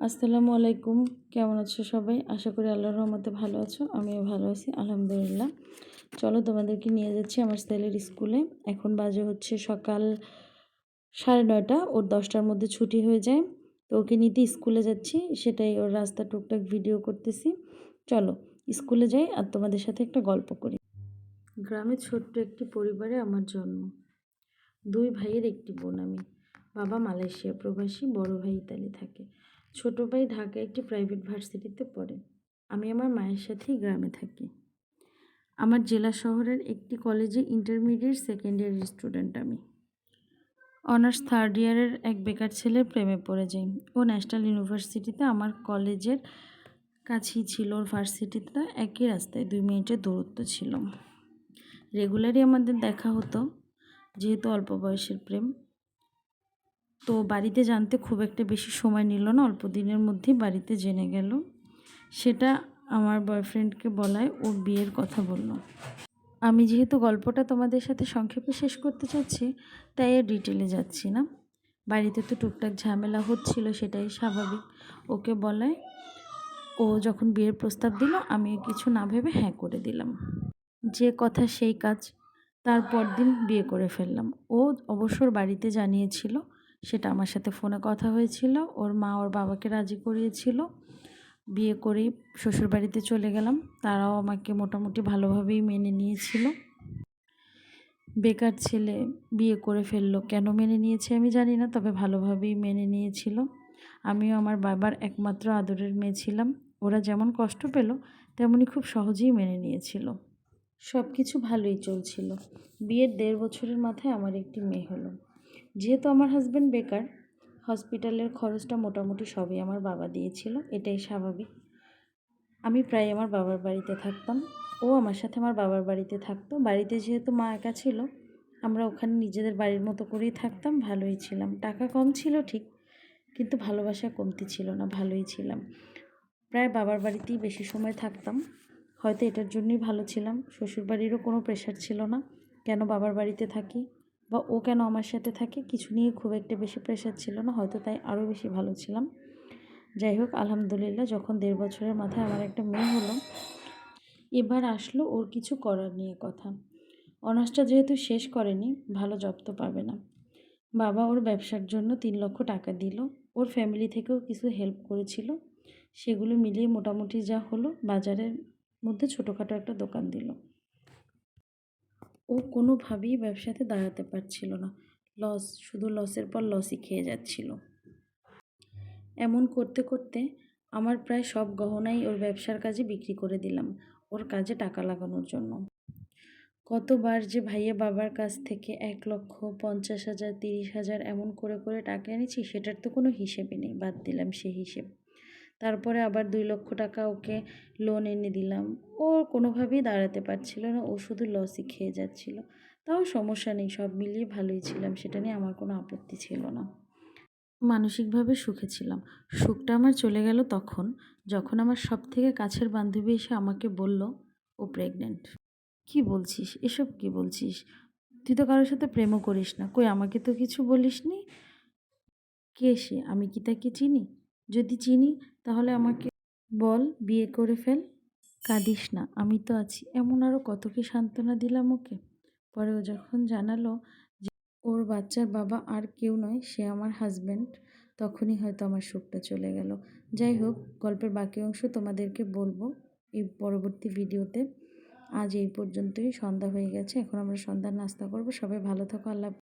আসসালামু আলাইকুম। কেমন আছো সবাই? আশা করি আল্লাহর রহমতে ভালো আছো। আমিও ভালো আছি, আলহামদুলিল্লাহ। চলো তোমাদেরকে নিয়ে যাচ্ছি আমার ছেলের স্কুলে। এখন বাজে হচ্ছে সকাল সাড়ে নয়টা, ওর দশটার মধ্যে ছুটি হয়ে যায়। তো ওকে নিতে স্কুলে যাচ্ছি, সেটাই ওর রাস্তা টুকটাক ভিডিও করতেছি। চলো স্কুলে যাই আর তোমাদের সাথে একটা গল্প করি। গ্রামে ছোট্ট একটি পরিবারে আমার জন্ম। দুই ভাইয়ের একটি বোন আমি। বাবা মালয়েশিয়া প্রবাসী, বড় ভাই ইতালি থাকে। ছোট ভাই ঢাকায় একটি প্রাইভেট ভার্সিটিতে পড়ে। আমি আমার মায়ের সাথেই গ্রামে থাকি। আমার জেলা শহরের একটি কলেজে ইন্টারমিডিয়েট সেকেন্ড ইয়ারের স্টুডেন্ট আমি অনার্স থার্ড ইয়ারের এক বেকার ছেলের প্রেমে পড়ে যাই। ও ন্যাশনাল ইউনিভার্সিটিতে আমার কলেজের কাছেই ছিল। ওর ভার্সিটিতে একই রাস্তায় দুই মিনিটের দূরত্ব ছিল। রেগুলারই আমাদের দেখা হতো, যেহেতু অল্প বয়সের প্রেম। তো বাড়িতে জানতে খুব একটা বেশি সময় নিল না, অল্প দিনের মধ্যেই বাড়িতে জেনে গেল। সেটা আমার বয়ফ্রেন্ডকে বলায় ওর বিয়ের কথা বলল। আমি যেহেতু গল্পটা তোমাদের সাথে সংক্ষেপে শেষ করতে চাচ্ছি, তাই আর ডিটেলে যাচ্ছি না। বাড়িতে তো টুকটাক ঝামেলা হচ্ছিল, সেটাই স্বাভাবিক। ওকে বলায়, ও যখন বিয়ের প্রস্তাব দিল আমি কিছু না ভেবে হ্যাঁ করে দিলাম। যে কথা সেই কাজ তারপর দিন বিয়ে করে ফেললাম। ও অবসর বাড়িতে জানিয়েছিল সেটা আমার সাথে ফোনে কথা হয়েছিল। ওর মা ওর বাবাকে রাজি করিয়েছিল। বিয়ে করেই শ্বশুরবাড়িতে চলে গেলাম। তারাও আমাকে মোটামুটি ভালোভাবেই মেনে নিয়েছিল। বেকার ছেলে বিয়ে করে ফেলল। কেন মেনে নিয়েছে আমি জানি না, তবে ভালোভাবেই মেনে নিয়েছিল। আমিও আমার বাবার একমাত্র আদরের মেয়ে ছিলাম। ওরা যেমন কষ্ট পেল তেমনই খুব সহজেই মেনে নিয়েছিল। সব কিছু ভালোই চলছিল। বিয়ের দেড় বছরের মাথায় আমার একটি মেয়ে হলো। যেহেতু আমার হাজব্যান্ড বেকার হসপিটালের খরচটা মোটামুটি সবই আমার বাবা দিয়েছিল, এটাই স্বাভাবিক। আমি প্রায় আমার বাবার বাড়িতে থাকতাম, ও আমার সাথে আমার বাবার বাড়িতে থাকতো। বাড়িতে যেহেতু মা একা ছিল, আমরা ওখানে নিজেদের বাড়ির মতো করেই থাকতাম, ভালোই ছিলাম। টাকা কম ছিল ঠিক, কিন্তু ভালোবাসা কমতি ছিল না, ভালোই ছিলাম। প্রায় বাবার বাড়িতেই বেশি সময় থাকতাম, হয়তো এটার জন্যই ভালো ছিলাম। শ্বশুরবাড়িরও কোনো প্রেশার ছিল না, কেন বাবার বাড়িতে থাকি? বা ও কেন আমার সাথে থাকে কিছু নিয়ে খুব একটা বেশি প্রেশার ছিল না, হয়তো তাই আরও বেশি ভালো ছিলাম। যাই হোক, আলহামদুলিল্লাহ, যখন দেড় বছরের মাথায় আমার একটা মেয়ে হলো, এবার আসলো ওর কিছু করার নিয়ে কথা। অনার্সটা যেহেতু শেষ করেনি, ভালো জব তো পাবে না। বাবা ওর ব্যবসার জন্য তিন লক্ষ টাকা দিল, ওর ফ্যামিলি থেকেও কিছু হেল্প করেছিল, সেগুলো মিলিয়ে মোটামুটি যা হলো বাজারের মধ্যে ছোটোখাটো একটা দোকান দিল। ও কোনোভাবেই ব্যবসাতে দাঁড়াতে পারছিল না। লস, শুধু লসের পর লসই খেয়ে যাচ্ছিল। এমন করতে করতে আমার প্রায় সব গহনাই ওর ব্যবসার কাজে বিক্রি করে দিলাম, ওর কাজে টাকা লাগানোর জন্য। কতবার যে ভাইয়া বাবার কাছ থেকে এক লক্ষ, পঞ্চাশ হাজার, তিরিশ হাজার এমন করে করে টাকা এনেছি, সেটার তো কোনো হিসেবে নেই, বাদ দিলাম সেই হিসেব। তারপরে আবার দুই লক্ষ টাকা ওকে লোন এনে দিলাম। ও কোনোভাবেই দাঁড়াতে পারছিল না, ও শুধু লসই খেয়ে যাচ্ছিল। তাও সমস্যা নেই, সব মিলিয়ে ভালোই ছিলাম, সেটা নিয়ে আমার কোনো আপত্তি ছিল না। মানসিকভাবে সুখে ছিলাম। সুখটা আমার চলে গেল তখন, যখন আমার সব থেকে কাছের বান্ধবী এসে আমাকে বলল, ও প্রেগনেন্ট কি বলছিস? এসব কি বলছিস? তুই তো কারোর সাথে প্রেমও করিস না। কই, আমাকে তো কিছু বলিসনি? কে সে? আমি কি তাকে চিনি? যদি চিনি তাহলে আমাকে বল, বিয়ে করে ফেল। কাঁদিস না, আমি তো আছি। এমন আরও কত কি সান্ত্বনা দিলাম ওকে। পরে ও যখন জানালো যে ওর বাচ্চার বাবা আর কেউ নয়, সে আমার হাজব্যান্ড তখনই হয়তো আমার সুখটা চলে গেল। যাই হোক, গল্পের বাকি অংশ তোমাদেরকে বলব এই পরবর্তী ভিডিওতে। আজ এই পর্যন্তই, সন্ধ্যা হয়ে গেছে, এখন আমরা সন্ধ্যার নাস্তা করব। সবাই ভালো থাকো, আল্লাহ